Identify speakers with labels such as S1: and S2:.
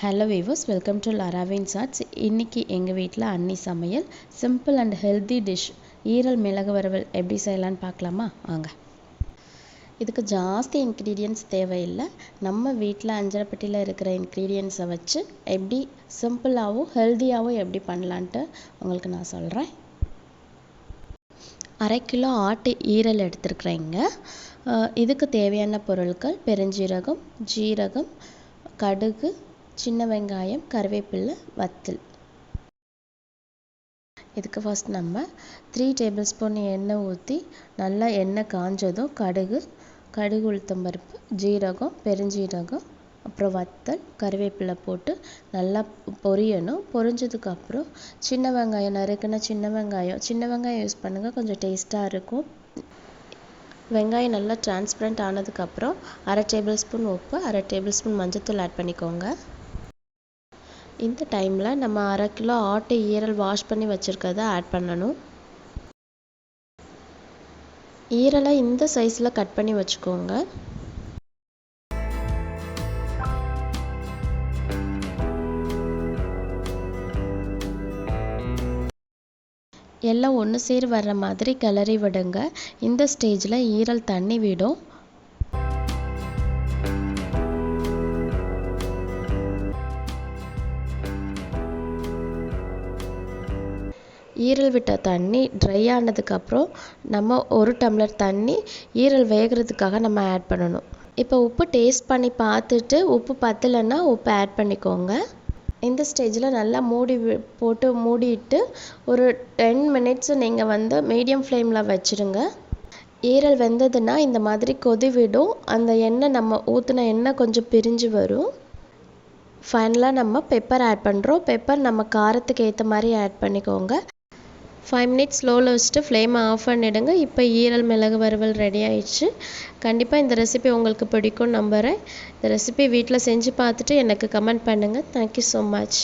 S1: Hello viewers welcome to லராவின் chats இன்றைக்கி எங்கள் வீட்டில் அன்னி சமையல். சிம்பிள் அண்ட் ஹெல்தி டிஷ் ஈரல் மிளகு வறுவல் எப்படி செய்யலான்னு பார்க்கலாமா? வாங்க. இதுக்கு ஜாஸ்தி இன்க்ரீடியன்ஸ் தேவையில்லை. நம்ம வீட்டில் அஞ்சரைப்பட்டியில் இருக்கிற இன்க்ரீடியன்ஸை வச்சு எப்படி சிம்பிளாகவும் ஹெல்த்தியாகவும் எப்படி பண்ணலான்ட்டு உங்களுக்கு நான் சொல்கிறேன் அரை கிலோ ஆட்டு ஈரல் எடுத்துருக்குறேங்க இதுக்கு தேவையான பொருட்கள் பெருஞ்சீரகம் ஜீரகம் கடுகு சின்ன வெங்காயம் கருவேப்பில்லை வத்தல். இதுக்கு ஃபஸ்ட் நம்ம த்ரீ டேபிள் ஸ்பூன் எண்ணெய் ஊற்றி நல்லா எண்ணெய் காஞ்சதும் கடுகு கடுகு உளுத்தம்பருப்பு ஜீரகம் பெருஞ்சீரகம் அப்புறம் வத்தல் கருவேப்பிலை போட்டு நல்லா பொரியணும். பொரிஞ்சதுக்கப்புறம் சின்ன வெங்காயம் நறுக்குன சின்ன வெங்காயம். சின்ன வெங்காயம் யூஸ் பண்ணுங்கள் கொஞ்சம் டேஸ்ட்டாக இருக்கும். வெங்காயம் நல்லா டிரான்ஸ்பரண்ட் ஆனதுக்கப்புறம் அரை டேபிள் ஸ்பூன் உப்பு அரை டேபிள் ஸ்பூன் மஞ்சத்தூள் ஆட் பண்ணிக்கோங்க. இந்த டைமில் நம்ம அரை கிலோ ஆட்டு ஈரல் வாஷ் பண்ணி வச்சுருக்கிறத ஆட் பண்ணணும். ஈரலை இந்த சைஸில் கட் பண்ணி வச்சுக்கோங்க. எல்லாம் ஒன்று சேர் வர்ற மாதிரி கிளறி விடுங்க. இந்த ஸ்டேஜில் ஈரல் தண்ணி விடும். ஈரல் விட்ட தண்ணி ட்ரை ஆனதுக்கப்புறம் நம்ம ஒரு டம்ளர் தண்ணி ஈரல் வேகிறதுக்காக நம்ம ஆட் பண்ணணும். இப்போ உப்பு டேஸ்ட் பண்ணி பார்த்துட்டு உப்பு பத்தலைன்னா உப்பு ஆட் பண்ணிக்கோங்க. இந்த ஸ்டேஜில் நல்லா மூடி போட்டு மூடிட்டு ஒரு டென் மினிட்ஸ் நீங்கள் வந்து மீடியம் ஃப்ளேமில் வச்சுருங்க. ஈரல் வெந்ததுன்னா இந்த மாதிரி கொதி விடும் அந்த எண்ணெய் நம்ம ஊற்றின எண்ணெய் கொஞ்சம் பிரிஞ்சு வரும். ஃபைனலாக நம்ம பெப்பர் ஆட் பண்ணுறோம் பெப்பர் நம்ம காரத்துக்கு ஏற்ற மாதிரி ஆட் பண்ணிக்கோங்க. ஃபைவ் மினிட்ஸ் ஸ்லோவில் வச்சுட்டு ஃப்ளேமை ஆஃப் பண்ணிவிடுங்க இப்போ ஈரல் மிளகு வறுவல் ரெடி ஆயிடுச்சு. கண்டிப்பாக இந்த ரெசிபி உங்களுக்கு பிடிக்கும் நம்புகிறேன் இந்த ரெசிபி வீட்டில் செஞ்சு பார்த்துட்டு எனக்கு கமெண்ட் பண்ணுங்கள் தேங்க்யூ ஸோ மச்